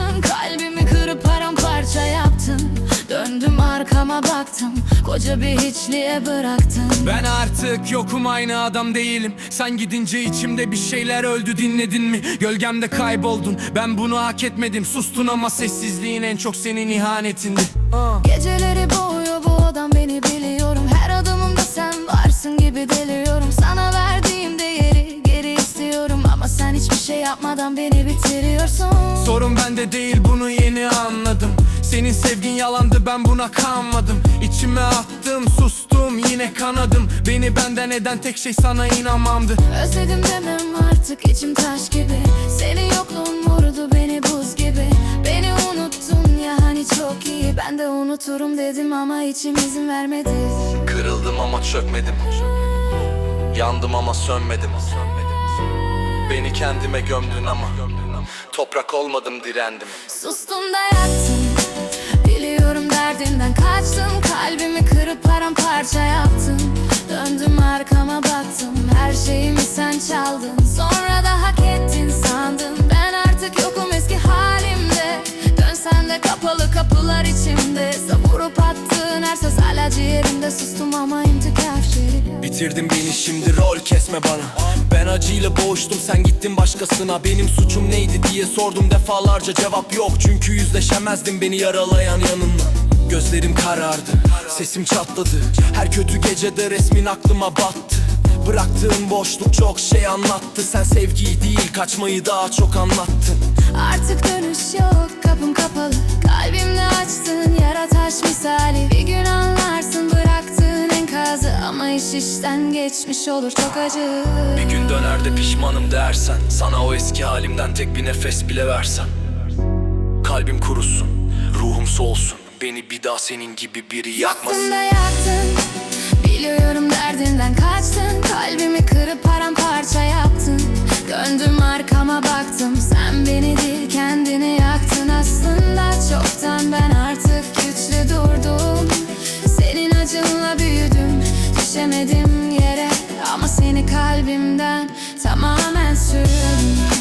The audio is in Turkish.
yaptın? Kalbimi kırıp paramparça yaptın. Döndüm arkama baktım. Koca bir hiçliğe bıraktın. Ben artık yokum aynı adam değilim. Sen gidince içimde bir şeyler öldü dinledin mi? Gölgemde kayboldun. Ben bunu hak etmedim. Sustun ama sessizliğin en çok senin ihanetindi. Geceleri boy şey yapmadan beni bitiriyorsun. Sorun bende değil bunu yeni anladım. Senin sevgin yalandı ben buna kanmadım. İçime attım sustum yine kanadım. Beni benden eden tek şey sana inanmamdı. Özledim demem artık içim taş gibi. Senin yokluğun vurdu beni buz gibi. Beni unuttun ya hani çok iyi. Ben de unuturum dedim ama içim izin vermedi. Kırıldım ama çökmedim. Yandım ama sönmedim Beni kendime gömdün ama. Toprak olmadım direndim. Sustun da yaktın Biliyorum derdinden kaçtın. Kalbimi kırıp paramparça yaptın. Döndüm arkama baktım. Her şeyimi sen çaldın. Sonra Bitirdin beni şimdi rol kesme bana. Ben acıyla boğuştum sen gittin başkasına. Benim suçum neydi diye sordum defalarca cevap yok. Çünkü yüzleşemezdim beni yaralayan yanınla Gözlerim karardı, sesim çatladı. Her kötü gecede resmin aklıma battı. Bıraktığın boşluk çok şey anlattı. Sen sevgiyi değil kaçmayı daha çok anlattın. Artık dönüş yok kapım kapalı. Kalbimde açtığın işten geçmiş olur çok acı. Bir gün döner de pişmanım dersen Sana o eski halimden tek bir nefes bile versen. Kalbim kurusun, ruhum solsun Beni bir daha senin gibi biri yakmasın. Yaktın da yaktın Biliyorum derdinden kaçtın. Kalbimi kırıp paramparça yaptın. Döndüm arkama baktım Sen beni değil yere Ama seni kalbimden tamamen sürüyorum